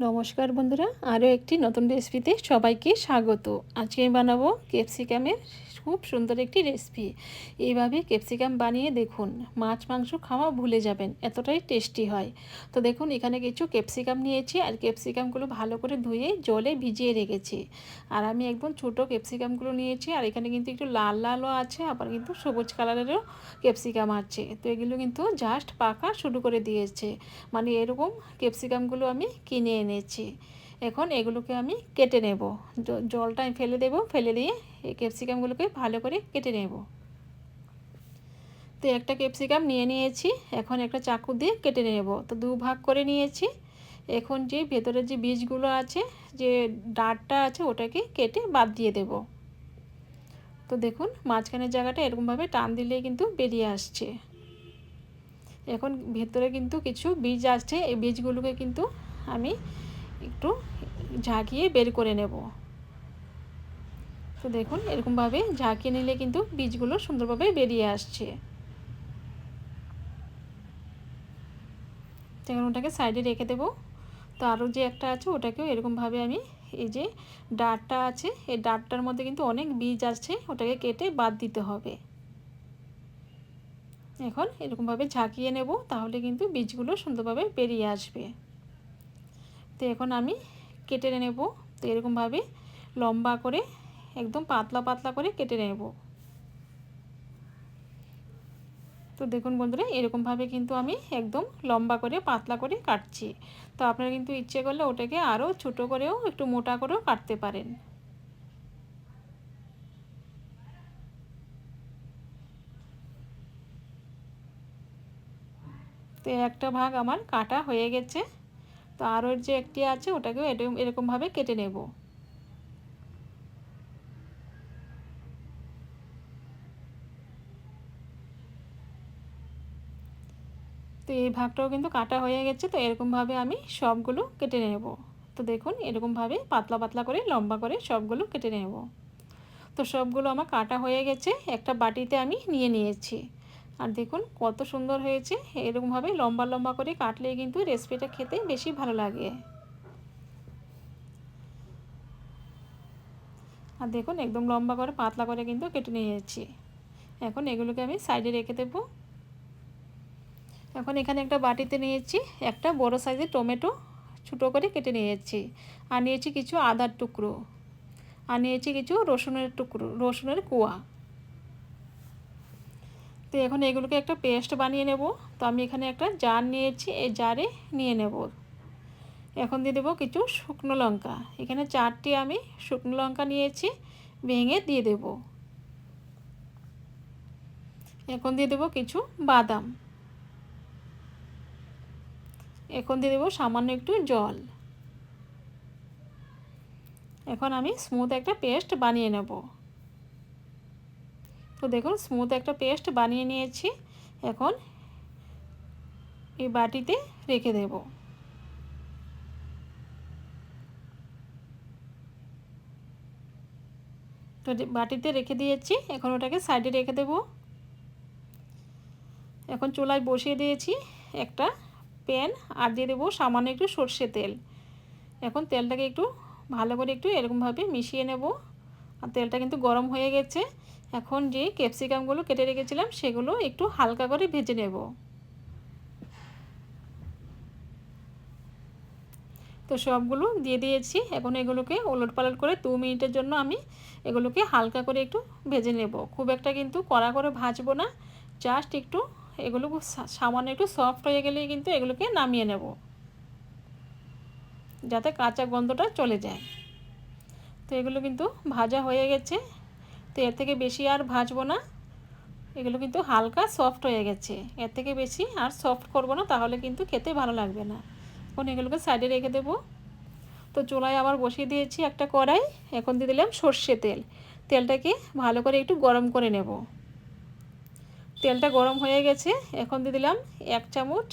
নমস্কার বন্ধুরা আরও একটি নতুন রেসিপিতে সবাইকে স্বাগত। আজকে বানাবো ক্যাপসিকামের খুব সুন্দর একটি রেসিপি এইভাবে ক্যাপসিকাম বানিয়ে দেখুন, মাছ, মাংস খাওয়া ভুলে যাবেন, এতটাই টেস্টি হয়। তো দেখুন, এখানে কিছু ক্যাপসিকাম নিয়েছি আর ক্যাপসিকামগুলো ভালো করে ধুয়ে জলে ভিজিয়ে রেখেছি। আর আমি একদম ছোটো ক্যাপসিকামগুলো নিয়েছি আর এখানে কিন্তু একটু লাল লালও আছে, আবার কিন্তু সবুজ কালারেরও ক্যাপসিকাম আছে। তো এগুলো কিন্তু জাস্ট পাকা শুরু করে দিয়েছে। মানে এরকম ক্যাপসিকামগুলো আমি কিনে এনেছি। এখন এগুলোকে আমি কেটে নেব। জলটা আমি ফেলে দেব, ফেলে দিয়ে এই ক্যাপসিকামগুলোকে ভালো করে কেটে নেব। তো একটা ক্যাপসিকাম নিয়ে নিয়েছি, এখন একটা চাকু দিয়ে কেটে নেব। তো দু ভাগ করে নিয়েছি। এখন যে ভেতরের যে বীজগুলো আছে, যে ডাঁটটা আছে, ওটাকে কেটে বাদ দিয়ে দেব। তো দেখুন, মাঝখানের জায়গাটা এরকমভাবে টান দিলেই কিন্তু বেরিয়ে আসছে। এখন ভেতরে কিন্তু কিছু বীজ আসছে, এই বীজগুলোকে কিন্তু আমি একটু ঝাঁকিয়ে বের করে নেব। তো দেখুন, এরকমভাবে ঝাঁকিয়ে নিলে কিন্তু বীজগুলো সুন্দরভাবে বেরিয়ে আসছে। এখন ওটাকে সাইডে রেখে দেবো। তো আরও যে একটা আছে, ওটাকেও এরকমভাবে আমি এই যে ডাঁটটা আছে, এই ডাঁটটার মধ্যে কিন্তু অনেক বীজ আছে, ওটাকে কেটে বাদ দিতে হবে। এখন এরকমভাবে ঝাঁকিয়ে নেব, তাহলে কিন্তু বীজগুলো সুন্দরভাবে বেরিয়ে আসবে। তো এখন আমি কেটে নেব। তো এরকমভাবে লম্বা করে, একদম পাতলা পাতলা করে কেটে নেব। তো দেখুন বন্ধুরা, এরকমভাবে কিন্তু আমি একদম লম্বা করে, পাতলা করে কাটছি। তো আপনারা কিন্তু ইচ্ছে করলে ওটাকে আরও ছোটো করেও, একটু মোটা করেও কাটতে পারেন। তো একটা ভাগ আমার কাটা হয়ে গেছে। তো আরও যে একটি আছে, ওটাকেও এরকম, এরকমভাবে কেটে নেব। তো এই ভাগটাও কিন্তু কাটা হয়ে গেছে, তো এরকমভাবে আমি সবগুলো কেটে নেব। তো দেখুন, এরকমভাবে পাতলা পাতলা করে, লম্বা করে সবগুলো কেটে নেব। তো সবগুলো আমার কাটা হয়ে গেছে, একটা বাটিতে আমি নিয়ে নিয়েছি। আর দেখুন কত সুন্দর হয়েছে। এরকমভাবে লম্বা লম্বা করে কাটলে কিন্তু রেসিপিটা খেতে বেশি ভালো লাগে। আর দেখুন একদম লম্বা করে, পাতলা করে কিন্তু কেটে নিয়েছি। এখন এগুলোকে আমি সাইডে রেখে দেব। এখন এখানে একটা বাটিতে নিয়েছি, একটা বড় সাইজের টমেটো ছোটো করে কেটে নিয়েছি। আর নিয়েছি কিছু আদার টুকরো। আর নিয়েছি কিছু রসুনের টুকরো, রসুনের কুয়া। তো এখন এগুলোকে একটা পেস্ট বানিয়ে নেব। তো আমি এখানে একটা জার নিয়েছি, এই জারে নিয়ে নেব। এখন দিয়ে দেবো কিছু শুকনো লঙ্কা। এখানে চারটি আমি শুকনো লঙ্কা নিয়েছি, ভেঙে দিয়ে দেব। এখন দিয়ে দেবো কিছু বাদাম। এখন দিয়ে দেবো সামান্য একটু জল। এখন আমি স্মুথ একটা পেস্ট বানিয়ে নেব। তো দেখুন স্মুথ একটা পেস্ট বানিয়ে নিয়েছি। এখন এই বাটিতে রেখে দেব। তো বাটিতে রেখে দিয়েছি, এখন ওটাকে সাইডে রেখে দেব। এখন চুলায় বসিয়ে দিয়েছি একটা প্যান, আর দিয়ে দেবো সামান্য একটু সর্ষে তেল। এখন তেলটাকে একটু ভালো করে একটু এরকমভাবে মিশিয়ে নেব। আর তেলটা কিন্তু গরম হয়ে গেছে। এখন যে ক্যাপসিকামগুলো কেটে রেখেছিলাম, সেগুলো একটু হালকা করে ভেজে নেব। তো সবগুলো দিয়ে দিয়েছি। এখন এগুলোকে ওলট পালট করে দু মিনিটের জন্য আমি এগুলোকে হালকা করে একটু ভেজে নেব। খুব একটা কিন্তু কড়া করে ভাজবো না। জাস্ট একটু এগুলো সামান্য একটু সফট হয়ে গেলেই কিন্তু এগুলোকে নামিয়ে নেব। যাতে কাঁচা গন্ধটা চলে যায়। তো এগুলো কিন্তু ভাজা হয়ে গেছে। তো এর থেকে বেশি আর ভাজবো না। এগুলো কিন্তু হালকা সফট হয়ে গেছে। এর থেকে বেশি আর সফট করব না, তাহলে কিন্তু খেতে ভালো লাগবে না। এখন এগুলোকে সাইডে রেখে দেবো। তো চুলায় আবার বসিয়ে দিয়েছি একটা কড়াই। এখন দিয়ে দিলাম সর্ষে তেল। তেলটাকে ভালো করে একটু গরম করে নেব। তেলটা গরম হয়ে গেছে। এখন দিয়ে দিলাম এক চামচ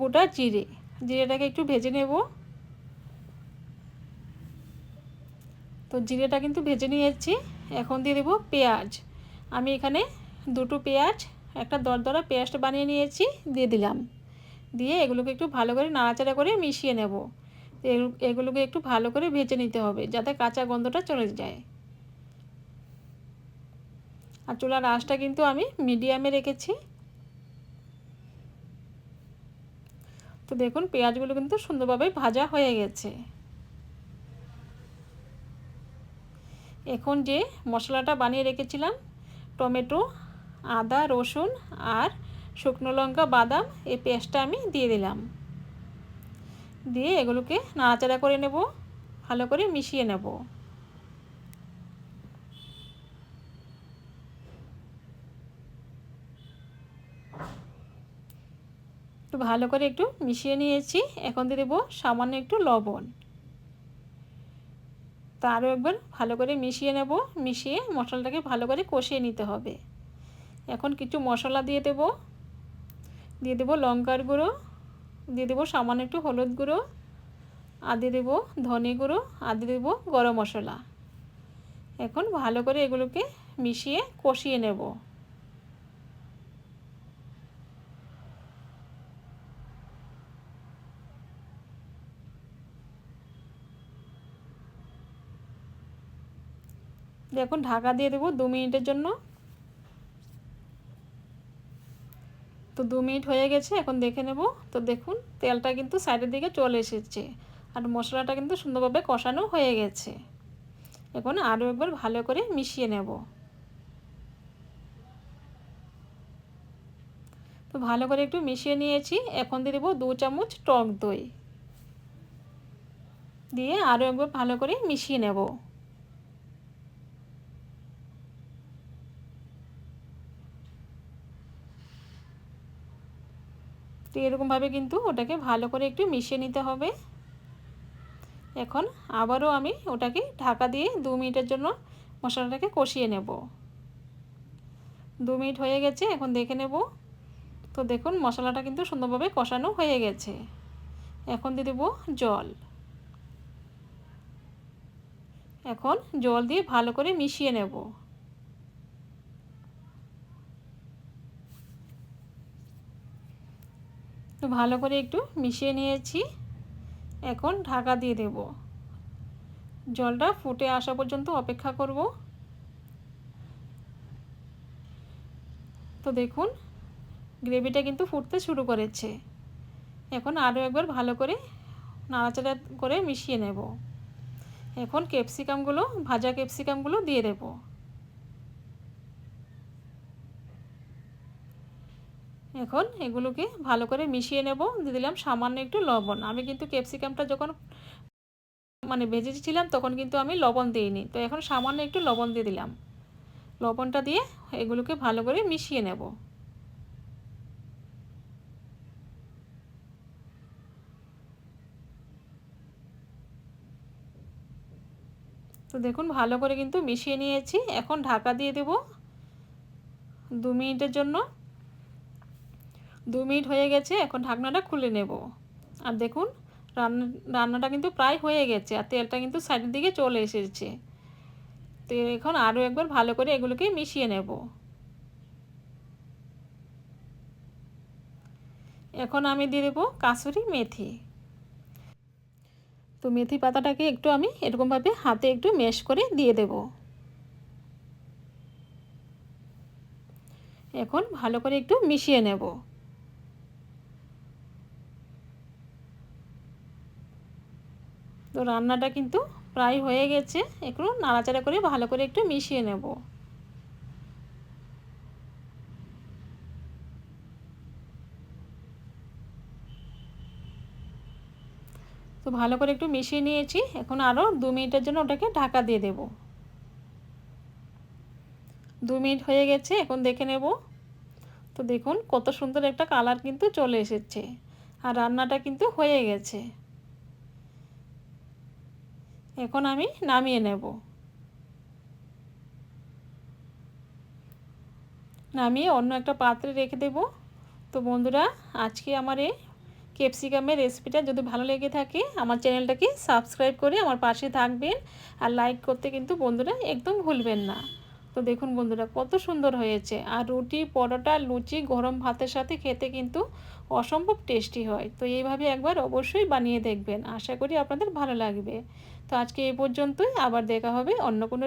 গোটা জিরে। জিরেটাকে একটু ভেজে নেব। তো জিরেটা কিন্তু ভেজে নিয়েছি। এখন দিয়ে দেবো পেঁয়াজ। আমি এখানে দুটো পেঁয়াজ, একটা দরদরা পেঁয়াজটা বানিয়ে নিয়েছি, দিয়ে দিলাম। দিয়ে এগুলোকে একটু ভালো করে নাড়াচাড়া করে মিশিয়ে নেব। এগুলোকে একটু ভালো করে ভেজে নিতে হবে, যাতে কাঁচা গন্ধটা চলে যায়। আর চুলার আঁচটা কিন্তু আমি মিডিয়ামে রেখেছি। তো দেখুন, পেঁয়াজগুলো কিন্তু সুন্দরভাবে ভাজা হয়ে গেছে। এখন যে মশলাটা বানিয়ে রেখেছিলাম, টমেটো, আদা, রসুন আর শুকনো লঙ্কা, বাদাম, এই পেস্টটা আমি দিয়ে দিলাম। দিয়ে এগুলোকে নাড়াচাড়া করে নেব, ভালো করে মিশিয়ে নেব। একটু ভালো করে একটু মিশিয়ে নিয়েছি, এখন দিয়ে দেবো সামান্য একটু লবণ। তা আরও একবার ভালো করে মিশিয়ে নেব, মিশিয়ে মশলাটাকে ভালো করে কষিয়ে নিতে হবে। এখন কিছু মশলা দিয়ে দেব। দিয়ে দেবো লঙ্কার গুঁড়ো, দিয়ে দেবো সামান্য একটু হলুদ গুঁড়ো, আর দিয়ে দেবো ধনে গুঁড়ো, আর দিয়ে দেবো গরম মশলা। এখন ভালো করে এগুলোকে মিশিয়ে কষিয়ে নেব। এখন ঢাকা দিয়ে দেবো দু মিনিটের জন্য। তো দু মিনিট হয়ে গেছে, এখন দেখে নেব। তো দেখুন, তেলটা কিন্তু সাইডের দিকে চলে এসেছে আর মশলাটা কিন্তু সুন্দরভাবে কষানো হয়ে গেছে। এখন আরও একবার ভালো করে মিশিয়ে নেব। তো ভালো করে একটু মিশিয়ে নিয়েছি, এখন দিয়ে দেবো দু চামচ টক দই। দিয়ে আরও একবার ভালো করে মিশিয়ে নেব। তো এরকমভাবে কিন্তু ওটাকে ভালো করে একটু মিশিয়ে নিতে হবে। এখন আবারও আমি ওটাকে ঢাকা দিয়ে দু মিনিটের জন্য মশলাটাকে কষিয়ে নেব। দু মিনিট হয়ে গেছে, এখন দেখে নেব। তো দেখুন মশলাটা কিন্তু সুন্দরভাবে কষানো হয়ে গেছে। এখন দিয়ে দেবো জল। এখন জল দিয়ে ভালো করে মিশিয়ে নেব। তো ভালো করে একটু মিশিয়ে নিয়েছি। এখন ঢাকা দিয়ে দেব। জলটা ফুটে আসা পর্যন্ত অপেক্ষা করব। তো দেখুন, গ্রেভিটা কিন্তু ফুটতে শুরু করেছে। এখন আরও একবার ভালো করে নাড়াচাড়া করে মিশিয়ে নেব। এখন ক্যাপসিকামগুলো, ভাজা ক্যাপসিকামগুলো দিয়ে দেবো। এখন এগুলোকে ভালো করে মিশিয়ে নেব। দিয়ে দিলাম সামান্য একটু লবণ। আমি কিন্তু ক্যাপসিকামটা যখন মানে ভেজেছিলাম তখন কিন্তু আমি লবণ দিইনি। তো এখন সামান্য একটু লবণ দিয়ে দিলাম। লবণটা দিয়ে এগুলোকে ভালো করে মিশিয়ে নেব। তো দেখুন ভালো করে কিন্তু মিশিয়ে নিয়েছি। এখন ঢাকা দিয়ে দেব। দু মিনিটের জন্য। দু মিনিট হয়ে গেছে, এখন ঢাকনাটা খুলে নেব। আর দেখুন রান্না রান্নাটা কিন্তু প্রায় হয়ে গেছে, আর তেলটা কিন্তু সাইডের দিকে চলে এসেছে। তো এখন আরও একবার ভালো করে এগুলোকে মিশিয়ে নেব। এখন আমি দিয়ে দেবো কাসুরি মেথি। তো মেথি পাতাটাকে একটু আমি এরকমভাবে হাতে একটু মেশ করে দিয়ে দেব। এখন ভালো করে একটু মিশিয়ে নেব। তো রান্নাটা কিন্তু প্রায় হয়ে গেছে। একটু নাড়াচাড়া করে ভালো করে একটু মিশিয়ে নেব। তো ভালো করে একটু মিশিয়ে নিয়েছি। এখন আরও দু মিনিটের জন্য ওটাকে ঢাকা দিয়ে দেব। দু মিনিট হয়ে গেছে, এখন দেখে নেব। তো দেখুন কত সুন্দর একটা কালার কিন্তু চলে এসেছে। আর রান্নাটা কিন্তু হয়ে গেছে। এখন আমি নামিয়ে নেব। নামিয়ে অন্য একটা পাত্রে রেখে দেব। তো বন্ধুরা, আজকে আমার এই ক্যাপসিকামের রেসিপিটা যদি ভালো লেগে থাকে, আমার চ্যানেলটাকে সাবস্ক্রাইব করে আমার পাশে থাকবেন। আর লাইক করতে কিন্তু বন্ধুরা একদম ভুলবেন না। তো দেখুন বন্ধুরা, কত সুন্দর হয়েছে। আর রুটি, পরোটা, লুচি গরম ভাতের সাথে খেতে কিন্তু অসম্ভব টেস্টি হয়। তো এইভাবে একবার অবশ্যই বানিয়ে দেখবেন। আশা করি আপনাদের ভালো লাগবে। তো আজকে এই পর্যন্তই। আবার দেখা হবে অন্য কোনো